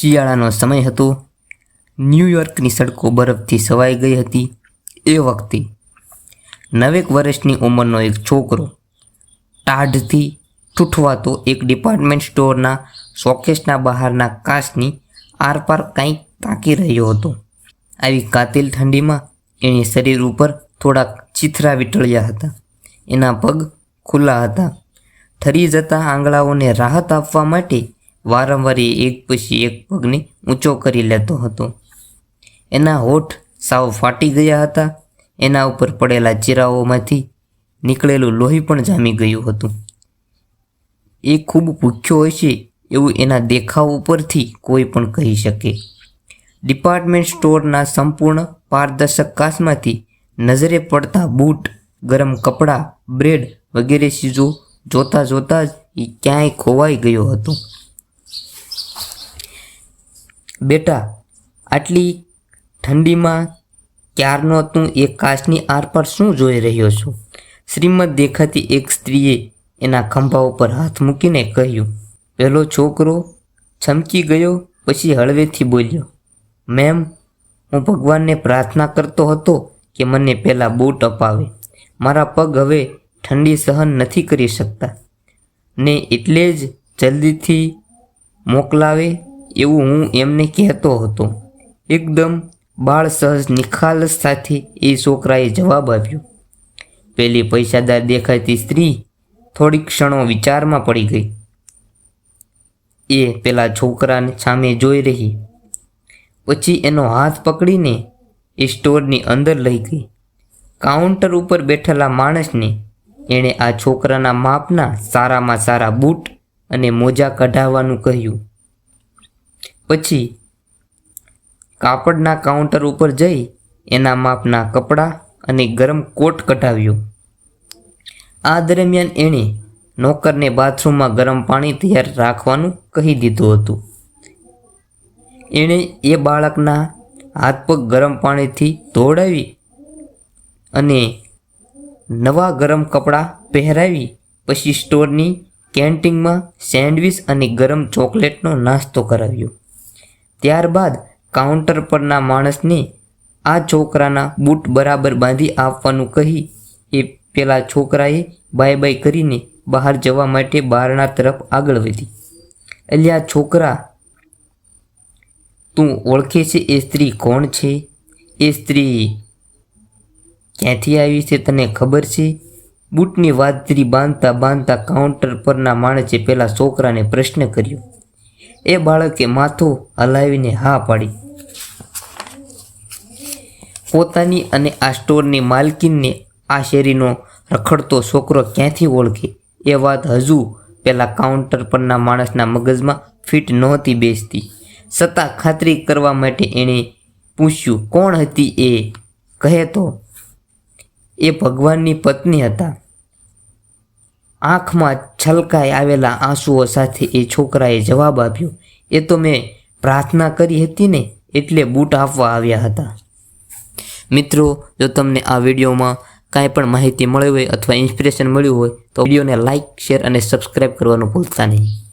શિયાળાનો સમય હતો. ન્યૂયોર્કની સડકો બરફથી સવાઈ ગઈ હતી એ વખતે. નવેક વર્ષની ઉંમરનો એક છોકરો ટાઢથી ઠૂઠવાતો એક ડિપાર્ટમેન્ટ સ્ટોરના શોકેસના બહારના કાચની આરપાર કંઈક તાકી રહ્યો હતો. આવી કાતિલ ઠંડીમાં એણે શરીર ઉપર થોડાક ચીથરા વીંટળ્યા હતા. એના પગ ખુલ્લા હતા. ઠરી જતા આંગળાઓને રાહત આપવા માટે વારંવાર એ એક પછી એક પગને ઊંચો કરી લેતો હતો. એના હોઠ સાવ ફાટી ગયા હતા. એના ઉપર પડેલા ચીરાઓમાંથી નીકળેલું લોહી પણ જામી ગયું હતું. એ ખૂબ ભૂખ્યો હશે એવું એના દેખાવ ઉપરથી કોઈ પણ કહી શકે. ડિપાર્ટમેન્ટ સ્ટોરના સંપૂર્ણ પારદર્શક કાચમાંથી નજરે પડતા બૂટ, ગરમ કપડાં, બ્રેડ વગેરે ચીજો જોતા જોતા જ એ ક્યાંય ખોવાઈ ગયો હતો. બેટા, આટલી ઠંડીમાં ક્યારનો તું એ કાચની આરપાર શું જોઈ રહ્યો છું? શ્રીમદ દેખાતી એક સ્ત્રીએ એના ખંભા ઉપર હાથ મૂકીને કહ્યું, પહેલો છોકરો છમકી ગયો, પછી હળવેથી બોલ્યો, મેમ, હું ભગવાનને પ્રાર્થના કરતો હતો કે મને પહેલાં બૂટ અપાવે. મારા પગ હવે ઠંડી સહન નથી કરી શકતા. ને એટલે જ જલ્દીથી મોકલાવે એવું હું એમને કહેતો હતો. એકદમ બાળ સહજ નિખાલસ સાથે એ છોકરાએ જવાબ આપ્યો. પેલી પૈસાદાર દેખાતી સ્ત્રી થોડી ક્ષણો વિચારમાં પડી ગઈ. એ પેલા છોકરાને સામે જોઈ રહી. પછી એનો હાથ પકડીને એ સ્ટોરની અંદર લઈ ગઈ. કાઉન્ટર ઉપર બેઠેલા માણસને એણે આ છોકરાના માપના સારામાં સારા બૂટ અને મોજા કઢાવવાનું કહ્યું. પછી કાપડના કાઉન્ટર ઉપર જઈ એના માપના કપડાં અને ગરમ કોટ કઢાવ્યો. આ દરમિયાન એણે નોકરને બાથરૂમમાં ગરમ પાણી તૈયાર રાખવાનું કહી દીધું હતું. એણે એ બાળકના હાથ પગ ગરમ પાણીથી ધોડાવી અને નવા ગરમ કપડાં પહેરાવી, પછી સ્ટોરની કેન્ટીનમાં સેન્ડવિચ અને ગરમ ચોકલેટનો નાસ્તો કરાવ્યો. ત્યારબાદ કાઉન્ટર પરના માણસને આ છોકરાના બૂટ બરાબર બાંધી આપવાનું કહી એ પેલા છોકરાએ બાય બાય કરીને બહાર જવા માટે બારણા તરફ આગળ વધી. અલ્યા, છોકરા, તું ઓળખે છે એ સ્ત્રી કોણ છે? એ સ્ત્રી ક્યાંથી આવી છે તને ખબર છે? બૂટની વાતરી બાંધતા બાંધતા કાઉન્ટર પરના માણસે પેલા છોકરાને પ્રશ્ન કર્યો. એ બાળકે માથું હલાવીને હા પાડી. પોતાની અને આ સ્ટોરની માલકીનને આ શેરીનો રખડતો છોકરો ક્યાંથી ઓળખે? એ વાત હજુ પેલા કાઉન્ટર પરના માણસના મગજમાં ફિટ નહોતી બેસતી. છતાં ખાતરી કરવા માટે એણે પૂછ્યું, કોણ હતી એ? કહે તો, એ ભગવાનની પત્ની હતા. આંખમાં છલકાઈ આવેલા આંસુઓ સાથે એ છોકરાએ જવાબ આપ્યો, એ તો મેં પ્રાર્થના કરી હતી ને એટલે બૂટ આપવા આવ્યા હતા. મિત્રો, જો તમને આ વિડીયોમાં કાંઈ પણ માહિતી મળી હોય અથવા ઇન્સ્પિરેશન મળ્યું હોય તો વિડીયોને લાઇક શેર અને સબસ્ક્રાઈબ કરવાનું ભૂલતા નહીં.